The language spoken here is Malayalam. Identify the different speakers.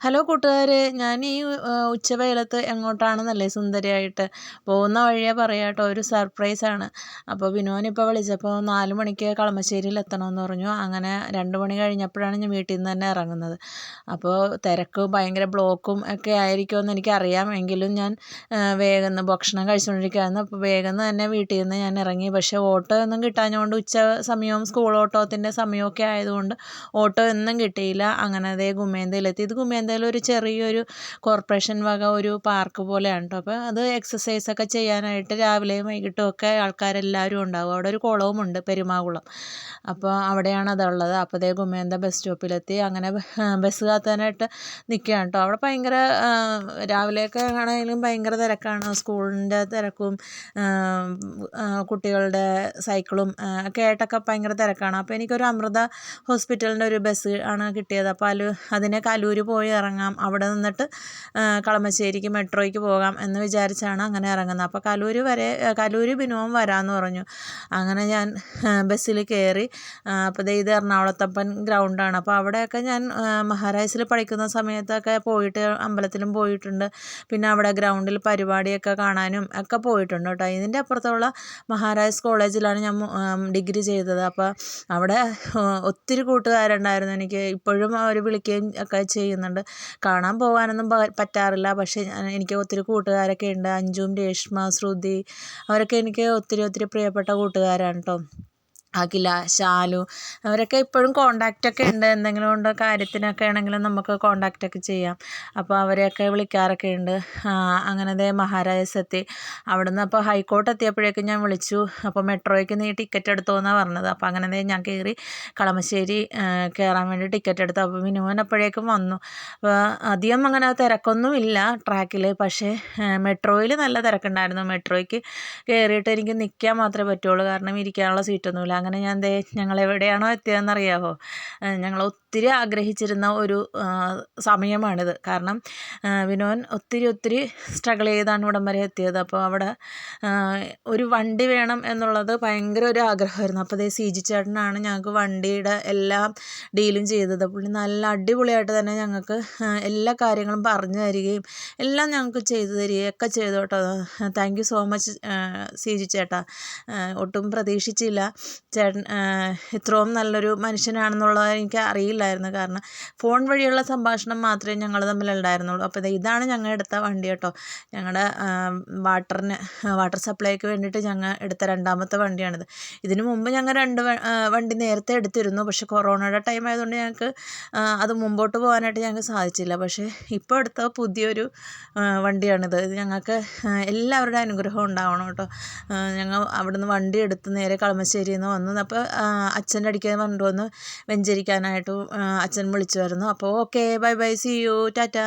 Speaker 1: ഹലോ കൂട്ടുകാരെ ഞാൻ ഈ ഉച്ചവേളത്ത് എങ്ങോട്ടാണെന്നല്ലേ സുന്ദരിയായിട്ട് പോകുന്ന വഴിയെ പറയാട്ടോ. ഒരു സർപ്രൈസാണ്. അപ്പോൾ വിനോൻ ഇപ്പോൾ വിളിച്ചപ്പോൾ നാല് മണിക്ക് കളമശ്ശേരിയിൽ എത്തണമെന്ന് പറഞ്ഞു. അങ്ങനെ രണ്ട് മണി കഴിഞ്ഞപ്പോഴാണ് ഞാൻ വീട്ടിൽ നിന്ന് തന്നെ ഇറങ്ങുന്നത്. അപ്പോൾ തിരക്ക് ഭയങ്കര ബ്ലോക്കും ഒക്കെ ആയിരിക്കുമെന്ന് എനിക്കറിയാം. എങ്കിലും ഞാൻ വേഗം ഭക്ഷണം കഴിച്ചുകൊണ്ടിരിക്കുകയായിരുന്നു അപ്പോൾ വേഗം തന്നെ വീട്ടിൽ നിന്ന് ഞാൻ ഇറങ്ങി. പക്ഷേ ഓട്ടോ ഒന്നും കിട്ടാഞ്ഞുകൊണ്ട് ഉച്ച സമയവും സ്കൂൾ ഓട്ടോത്തിന്റെ സമയമൊക്കെ ആയതുകൊണ്ട് ഓട്ടോ ഒന്നും കിട്ടിയില്ല. അങ്ങനെ അതേ ഗുമേന്തയിലെത്തി ഇത് ഗുമേന്ത എന്തായാലും ഒരു ചെറിയൊരു കോർപ്പറേഷൻ വക ഒരു പാർക്ക് പോലെയാണ് കേട്ടോ അപ്പോൾ അത് എക്സസൈസ് ഒക്കെ ചെയ്യാനായിട്ട് രാവിലെയും വൈകിട്ടും ഒക്കെ ആൾക്കാരെല്ലാവരും ഉണ്ടാകും അവിടെ ഒരു കുളവുമുണ്ട് പെരുമാകുളം. അപ്പോൾ അവിടെയാണ് അതുള്ളത്. അതേ ഗുമേന്ത ബസ് സ്റ്റോപ്പിലെത്തി അങ്ങനെ ബസ് കാത്താനായിട്ട് നിൽക്കുകയാണ് കേട്ടോ അവിടെ ഭയങ്കര രാവിലെയൊക്കെ ആണെങ്കിലും ഭയങ്കര തിരക്കാണ്. സ്കൂളിന്റെ തിരക്കും കുട്ടികളുടെ സൈക്കിളും ഒക്കെ ആയിട്ടൊക്കെ ഭയങ്കര തിരക്കാണ്. അപ്പോൾ എനിക്കൊരു അമൃത ഹോസ്പിറ്റലിന്റെ ഒരു ബസ് ആണ് കിട്ടിയത്. അപ്പോൾ അതിൽ അതിനെ കലൂർ പോയി ഇറങ്ങാം. അവിടെ നിന്നിട്ട് കളമശ്ശേരിക്ക് മെട്രോയ്ക്ക് പോകാം എന്ന് വിചാരിച്ചാണ് അങ്ങനെ ഇറങ്ങുന്നത്. അപ്പോൾ കലൂർ വരെ കലൂർ ബിനോം വരാമെന്ന് പറഞ്ഞു. അങ്ങനെ ഞാൻ ബസ്സിൽ കയറി അപ്പോൾ ഇത് എറണാകുളത്തപ്പൻ ഗ്രൗണ്ടാണ്. അപ്പോൾ അവിടെയൊക്കെ ഞാൻ മഹാരാജസിൽ പഠിക്കുന്ന സമയത്തൊക്കെ പോയിട്ട് അമ്പലത്തിലും പോയിട്ടുണ്ട്. പിന്നെ അവിടെ ഗ്രൗണ്ടിൽ പരിപാടിയൊക്കെ കാണാനും ഒക്കെ പോയിട്ടുണ്ട് കേട്ടോ. ഇതിന്റെ അപ്പുറത്തുള്ള മഹാരാജസ് കോളേജിലാണ് ഞാൻ ഡിഗ്രി ചെയ്തത്. അപ്പോൾ അവിടെ ഒത്തിരി കൂട്ടുകാരുണ്ടായിരുന്നു. എനിക്ക് ഇപ്പോഴും അവർ വിളിക്കുകയും ഒക്കെ ചെയ്യുന്നുണ്ട്. കാണാൻ പോകാനൊന്നും പറ്റാറില്ല. പക്ഷേ എനിക്ക് ഒത്തിരി കൂട്ടുകാരൊക്കെ ഉണ്ട്. അഞ്ജും രേഷ്മ ശ്രുതി അവരൊക്കെ എനിക്ക് ഒത്തിരി ഒത്തിരി പ്രിയപ്പെട്ട കൂട്ടുകാരാണ് കേട്ടോ അഖില ശാലു അവരൊക്കെ ഇപ്പോഴും കോണ്ടാക്റ്റ് ഒക്കെ ഉണ്ട്. എന്തെങ്കിലും കൊണ്ട് കാര്യത്തിനൊക്കെ ആണെങ്കിലും നമുക്ക് കോണ്ടാക്റ്റ് ഒക്കെ ചെയ്യാം. അപ്പോൾ അവരെയൊക്കെ വിളിക്കാറൊക്കെ ഉണ്ട്. അങ്ങനെ ദേ മഹാരാജാസ് എത്തി അവിടെ നിന്ന് അപ്പോൾ ഹൈക്കോർട്ട് എത്തിയപ്പോഴേക്കും ഞാൻ വിളിച്ചു. അപ്പോൾ മെട്രോയ്ക്ക് നീ ടിക്കറ്റ് എടുത്തോ എന്നാണ് പറഞ്ഞത്. അപ്പോൾ അങ്ങനെ ഞാൻ കയറി കളമശ്ശേരി കയറാൻ വേണ്ടി ടിക്കറ്റ് എടുത്തു. അപ്പോൾ മിനുവൻ അപ്പോഴേക്കും വന്നു. അപ്പോൾ അധികം അങ്ങനെ തിരക്കൊന്നും ഇല്ല ട്രാക്കിൽ പക്ഷേ മെട്രോയിൽ നല്ല തിരക്കുണ്ടായിരുന്നു. മെട്രോയ്ക്ക് കയറിയിട്ട് എനിക്ക് നിൽക്കാൻ മാത്രമേ പറ്റുള്ളൂ. കാരണം ഇരിക്കാനുള്ള സീറ്റൊന്നുമില്ല അങ്ങനെ ഞാൻ ദേ ഞങ്ങൾ എവിടെയാണോ എത്തിയതെന്ന് അറിയാമോ ഞങ്ങൾ ഒത്തിരി ആഗ്രഹിച്ചിരുന്ന ഒരു സമയമാണിത്. കാരണം വിനോൻ ഒത്തിരി ഒത്തിരി സ്ട്രഗിൾ ചെയ്താണ് ഇവിടം വരെ എത്തിയത്. അപ്പോൾ അവിടെ ഒരു വണ്ടി വേണം എന്നുള്ളത് ഭയങ്കര ഒരു ആഗ്രഹമായിരുന്നു. അപ്പോൾ ദേ സി ജി ചേട്ടനാണ് ഞങ്ങൾക്ക് വണ്ടിയുടെ എല്ലാം ഡീലും ചെയ്തത്. പുള്ളി നല്ല അടിപൊളിയായിട്ട് തന്നെ ഞങ്ങൾക്ക് എല്ലാ കാര്യങ്ങളും പറഞ്ഞു തരികയും എല്ലാം ഞങ്ങൾക്ക് ചെയ്തു തരികയും ഒക്കെ ചെയ്തു കേട്ടോ. Thank you so much C G ചേട്ടാ. ഒട്ടും പ്രതീക്ഷിച്ചില്ല. ചേട്ടൻ ഇത്രയും നല്ലൊരു മനുഷ്യനാണെന്നുള്ളത് എനിക്ക് അറിയില്ലായിരുന്നു കാരണം ഫോൺ വഴിയുള്ള സംഭാഷണം മാത്രമേ ഞങ്ങൾ തമ്മിൽ ഉണ്ടായിരുന്നുള്ളൂ. അപ്പോൾ ഇതാണ് ഞങ്ങൾ എടുത്ത വണ്ടി കേട്ടോ. ഞങ്ങളുടെ വാട്ടറിന് വാട്ടർ സപ്ലൈക്ക് വേണ്ടിയിട്ട് ഞങ്ങൾ എടുത്ത രണ്ടാമത്തെ വണ്ടിയാണിത്. ഇതിനു മുമ്പ് ഞങ്ങൾ രണ്ട് വണ്ടി നേരത്തെ എടുത്തിരുന്നു. പക്ഷെ കൊറോണയുടെ ടൈം ആയതുകൊണ്ട് ഞങ്ങൾക്ക് അത് മുമ്പോട്ട് പോകാനായിട്ട് ഞങ്ങൾക്ക് സാധിച്ചില്ല. പക്ഷേ ഇപ്പോൾ എടുത്ത പുതിയൊരു വണ്ടിയാണിത്. ഇത് ഞങ്ങൾക്ക് എല്ലാവരുടെ അനുഗ്രഹം ഉണ്ടാവണം കേട്ടോ. ഞങ്ങൾ അവിടുന്ന് വണ്ടി എടുത്ത് നേരെ കളമശ്ശേരിയിൽ നിന്ന് വന്നു അപ്പോൾ അച്ഛന്റെ അടിക്കാൻ കൊണ്ടുവന്ന് വന്ന് വെഞ്ചരിക്കാനായിട്ട് അച്ഛൻ വിളിച്ചു വരുന്നു അപ്പോൾ okay bye bye see you Tata